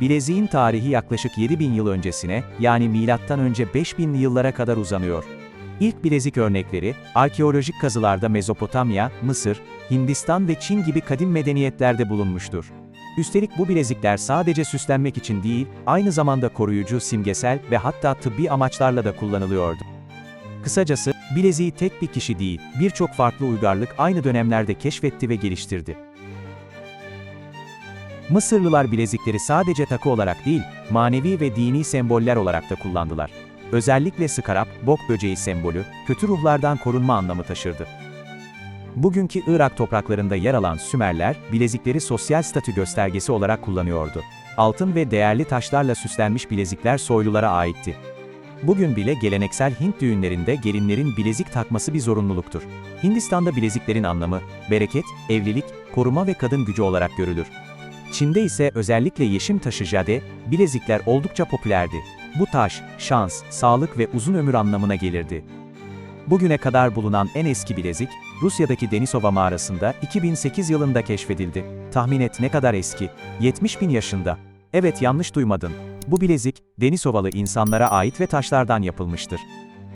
Bileziğin tarihi yaklaşık 7000 yıl öncesine, yani milattan önce 5000'li yıllara kadar uzanıyor. İlk bilezik örnekleri, arkeolojik kazılarda Mezopotamya, Mısır, Hindistan ve Çin gibi kadim medeniyetlerde bulunmuştur. Üstelik bu bilezikler sadece süslenmek için değil, aynı zamanda koruyucu, simgesel ve hatta tıbbi amaçlarla da kullanılıyordu. Kısacası, bileziği tek bir kişi değil, birçok farklı uygarlık aynı dönemlerde keşfetti ve geliştirdi. Mısırlılar bilezikleri sadece takı olarak değil, manevi ve dini semboller olarak da kullandılar. Özellikle skarap, bok böceği sembolü, kötü ruhlardan korunma anlamı taşırdı. Bugünkü Irak topraklarında yer alan Sümerler, bilezikleri sosyal statü göstergesi olarak kullanıyordu. Altın ve değerli taşlarla süslenmiş bilezikler soylulara aitti. Bugün bile geleneksel Hint düğünlerinde gelinlerin bilezik takması bir zorunluluktur. Hindistan'da bileziklerin anlamı, bereket, evlilik, koruma ve kadın gücü olarak görülür. Çin'de ise özellikle yeşim taşı jade, bilezikler oldukça popülerdi. Bu taş, şans, sağlık ve uzun ömür anlamına gelirdi. Bugüne kadar bulunan en eski bilezik, Rusya'daki Denisova mağarasında 2008 yılında keşfedildi. Tahmin et ne kadar eski? 70 bin yaşında. Evet yanlış duymadın. Bu bilezik, Denisovalı insanlara ait ve taşlardan yapılmıştır.